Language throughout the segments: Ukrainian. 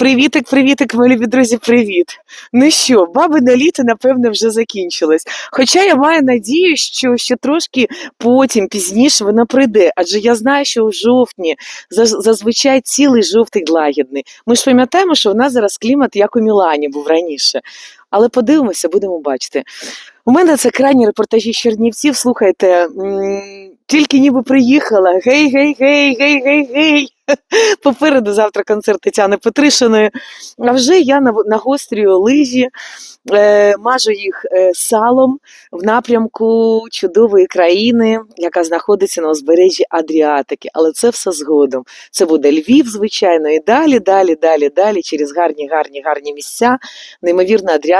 Привітик, привітик, мої друзі, привіт. Ну що, бабине літо, напевно, вже закінчилось. Хоча я маю надію, що ще трошки потім, пізніше воно прийде. Адже я знаю, що в жовтні зазвичай цілий жовтий лагідний. Ми ж пам'ятаємо, що у нас зараз клімат як у Мілані був раніше. Але подивимося, будемо бачити. У мене це крайні репортажі Чернівців. Слухайте, тільки ніби приїхала. Гей, гей, гей, гей, гей, гей. Попереду завтра концерт Тетяни Петришиної. А вже я нагострюю лижі, е, мажу їх е, салом в напрямку чудової країни, яка знаходиться на узбережжі Адріатики. Але це все згодом. Це буде Львів, звичайно, і далі, далі, далі, далі, через гарні, гарні, гарні місця. Неймовірна Адріатика,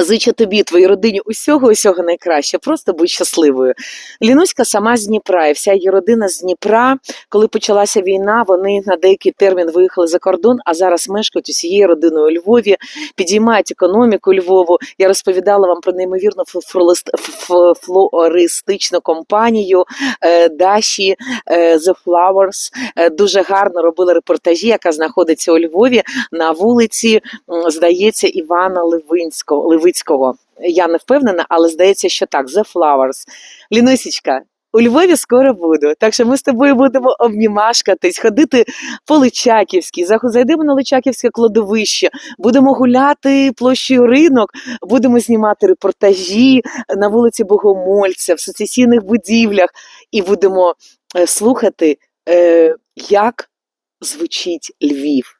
Зичу тобі, твоїй родині усього, усього найкраще. Просто будь щасливою. Лінуська сама з Дніпра, і вся її родина з Дніпра. Коли почалася війна, вони на деякий термін виїхали за кордон, а зараз мешкають усією родиною у Львові, підіймають економіку Львову. Я розповідала вам про неймовірну флорист- флористичну компанію е, Даші е, The Flowers. Е, Дуже гарно робили репортажі, яка знаходиться у Львові на вулиці, здається, Івана Левинського. Левицького. Я не впевнена, але здається, що так. The Flowers. Лінусічка, у Львові скоро буду. Так що ми з тобою будемо обнімашкатись, ходити по Личаківській, зайдемо на Личаківське кладовище, будемо гуляти площею ринок, будемо знімати репортажі на вулиці Богомольця, в сецесійних будівлях, і будемо е, слухати, е, як звучить Львів.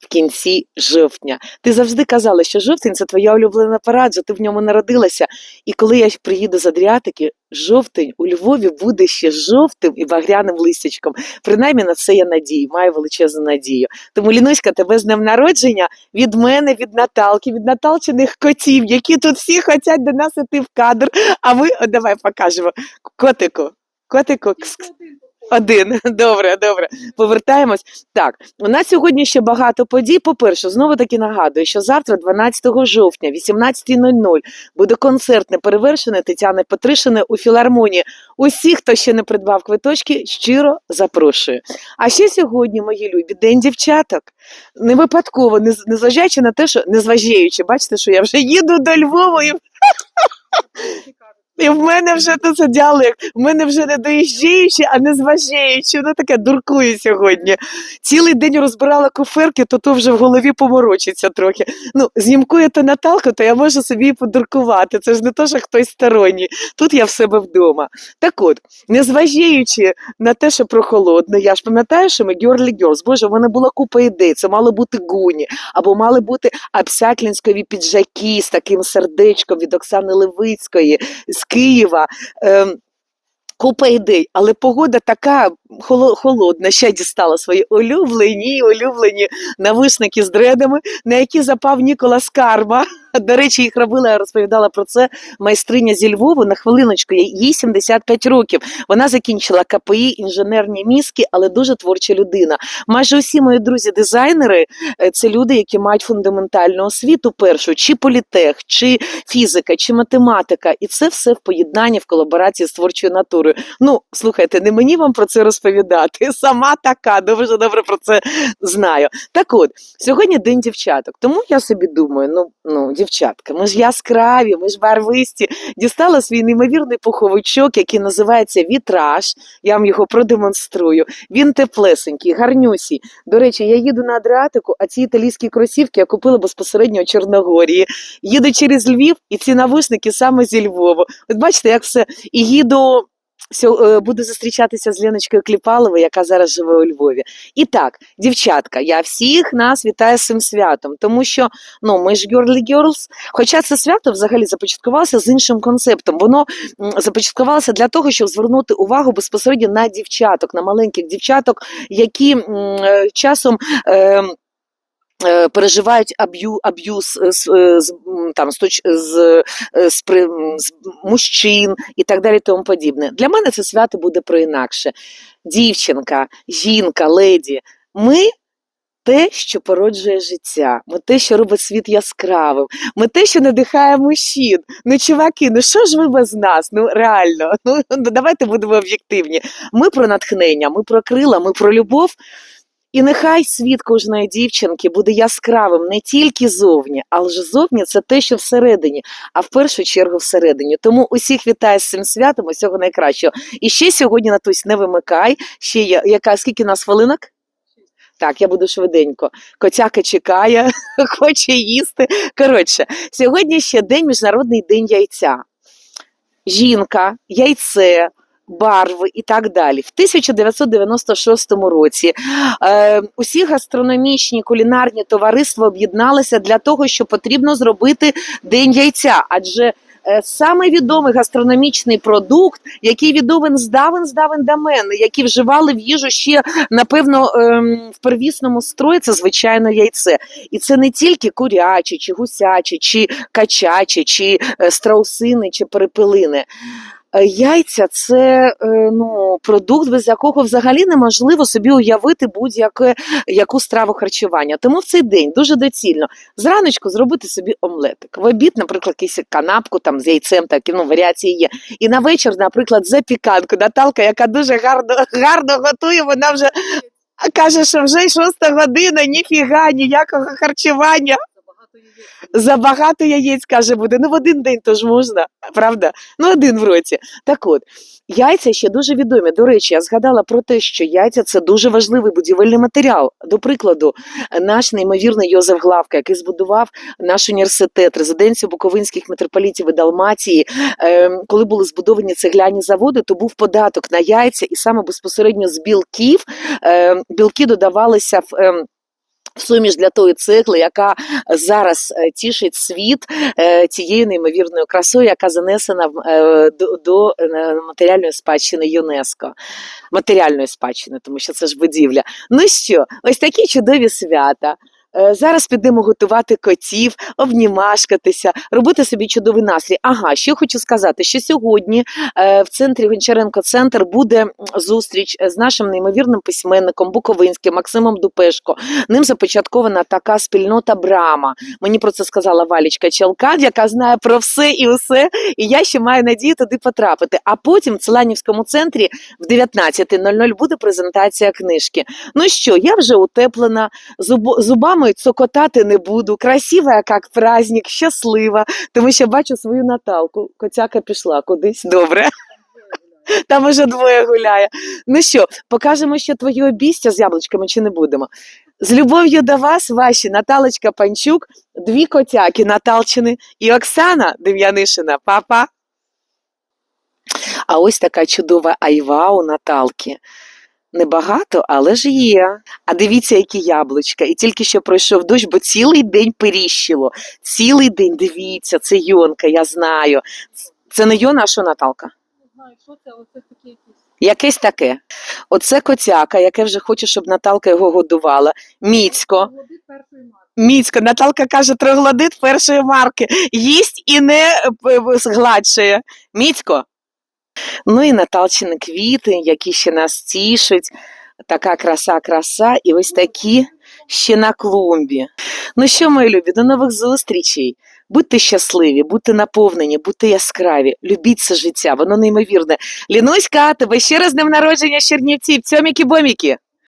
В кінці жовтня. Ти завжди казала, що жовтень це твоя улюблена пора, ти в ньому народилася. І коли я приїду з Адріатики, жовтень у Львові буде ще жовтим і багряним листячком. Принаймні на це я надію, маю величезну надію. Тому Лінуська, тебе з днем народження від мене, від Наталки, від Наталчиних котів, які тут всі хочуть до нас іти в кадр. А ви, о, давай покажемо. Котику, котику. Один, добре, добре. Повертаємось. Так, у нас сьогодні ще багато подій. По-перше, знову таки нагадую, що завтра, 12 жовтня, 18.00, буде концерт неперевершений Тетяни Петришини у філармонії. Усі, хто ще не придбав квиточки, щиро запрошую. А ще сьогодні, мої любі, день дівчаток. Не випадково, не- незважаючи на те, що незважаючи, бачите, що я вже їду до Львова і і в мене вже тут це діалект, в мене вже не доїжджаючи, а не зважаючи. Воно таке дуркує сьогодні. Цілий день розбирала куферки, то то вже в голові поморочиться трохи. Ну, знімкує то Наталку, то я можу собі подуркувати. Це ж не то, що хтось сторонній. Тут я в себе вдома. Так от, незважаючи на те, що прохолодно, я ж пам'ятаю, що ми Girly Girls, Боже, в мене була купа ідей. Це мали бути гуні, або мали бути абсяклінськові піджаки з таким сердечком від Оксани Левицької з Києва. Ем, Купа ідей, але погода така холо- холодна. Ще дістала свої улюблені, улюблені нависники з дредами, на які запав Нікола Скарба. До речі, їх робила, я розповідала про це майстриня зі Львову. На хвилиночку, їй- їй 75 років. Вона закінчила КПІ, інженерні мізки, але дуже творча людина. Майже усі мої друзі-дизайнери е, це люди, які мають фундаментальну освіту першу, чи політех, чи фізика, чи математика. І це все в поєднанні, в колаборації з творчою натурою. Ну, слухайте, не мені вам про це розповідати. Сама така, дуже добре про це знаю. Так от, сьогодні день дівчаток. Тому я собі думаю, ну, ну, дівчатка, ми ж яскраві, ми ж барвисті. Дістала свій неймовірний пуховичок, який називається вітраж. Я вам його продемонструю. Він теплесенький, гарнюсій. До речі, я їду на Адріатику, а ці італійські кросівки я купила безпосередньо у Чорногорії. Їду через Львів, і ці навушники саме зі Львова. От бачите, як все. І їду буду зустрічатися з Леночкою Кліпаловою, яка зараз живе у Львові. І так, дівчатка, я всіх нас вітаю з цим святом, тому що ну, ми ж girly girls, Хоча це свято взагалі започаткувалося з іншим концептом. Воно започаткувалося для того, щоб звернути увагу безпосередньо на дівчаток, на маленьких дівчаток, які е, часом. Е, е, Переживають аб'ю, аб'юз е, е, з, там, з, з, е, з, з мужчин і так далі тому подібне. Для мене це свято буде про інакше. Дівчинка, жінка, леді. Ми те, що породжує життя, ми те, що робить світ яскравим, ми те, що надихає мужчин. Ну, чуваки, ну що ж ви без нас? Ну реально, ну, давайте будемо об'єктивні. Ми про натхнення, ми про крила, ми про любов. І нехай світ кожної дівчинки буде яскравим не тільки зовні, але ж зовні це те, що всередині, а в першу чергу всередині. Тому усіх вітаю з цим святом, усього найкращого. І ще сьогодні, Натусь, не вимикай. Ще є яка скільки нас хвилинок? Так, я буду швиденько. Котяка чекає, хоче їсти. Коротше, сьогодні ще день Міжнародний день яйця. Жінка, яйце, барви і так далі. В 1996 році е, усі гастрономічні кулінарні товариства об'єдналися для того, що потрібно зробити день яйця. Адже е, саме відомий гастрономічний продукт, який відомий з давен з давен, який вживали в їжу ще напевно ем, в первісному строї, це звичайно яйце. І це не тільки куряче, чи гусяче, чи качаче, чи е, страусини, чи перепелини. Е, Яйця це е, ну, продукт, без якого взагалі неможливо собі уявити будь-яке яку страву харчування. Тому в цей день дуже доцільно зраночку зробити собі омлетик. В обід, наприклад, якусь канапку там з яйцем, так ну варіації є. І на вечір, наприклад, запіканку. Наталка, яка дуже гарно, гарно готує, вона вже каже, що вже шоста година, ніфіга, ніякого харчування. Забагато яєць, каже, буде. Ну, в один день то ж можна, правда? Ну, один в році. Так от, яйця ще дуже відомі. До речі, я згадала про те, що яйця це дуже важливий будівельний матеріал. До прикладу, наш неймовірний Йозеф Главка, який збудував наш університет, резиденцію буковинських митрополітів і Далмації, е, коли були збудовані цегляні заводи, то був податок на яйця, і саме безпосередньо з білків е, білки додавалися в. Суміш для тої цегли, яка зараз е, тішить світ е, тією неймовірною красою, яка занесена е, до, до матеріальної спадщини ЮНЕСКО. Матеріальної спадщини, тому що це ж будівля. Ну що, ось такі чудові свята. Е, Зараз підемо готувати котів, обнімашкатися, робити собі чудовий настрій. Ага, ще хочу сказати, що сьогодні е, в центрі Гончаренко Центр буде зустріч з нашим неймовірним письменником Буковинським Максимом Дупешко. Ним започаткована така спільнота Брама. Мені про це сказала Валічка Челка, яка знає про все і усе. І я ще маю надію туди потрапити. А потім в Целанівському центрі в 19.00 буде презентація книжки. Ну що, я вже утеплена, зубо- зубами цокотати не буду. Красива, як праздник, щаслива, тому що бачу свою Наталку. Коцяка пішла кудись. Добре. Там уже двоє гуляє. Ну що, покажемо ще твоє обістя з яблучками чи не будемо? З любов'ю до вас, ваші Наталочка Панчук, дві котяки Наталчини і Оксана Дем'янишина. Папа. А ось така чудова айва у Наталки. Небагато, але ж є. А дивіться, які яблучка. І тільки що пройшов дощ, бо цілий день періщило. Цілий день, дивіться, це Йонка, я знаю. Це не Йона, а що Наталка? Не знаю, що це, оце таке якісь. Якесь таке. Оце котяка, яке вже хоче, щоб Наталка його годувала. Міцько. Міцько. Наталка каже, троглодит першої марки. Їсть і не е, п- згладшує. Міцько. Ну і Наталчини квіти, які ще нас тішать. Така краса, краса, і ось такі ще на клумбі. Ну що, мої любі, до нових зустрічей. Будьте щасливі, будьте наповнені, будьте яскраві, любіть це життя, воно неймовірне. Лінуська, тебе ще раз днем народження з Чернівців, цьоміки-боміки.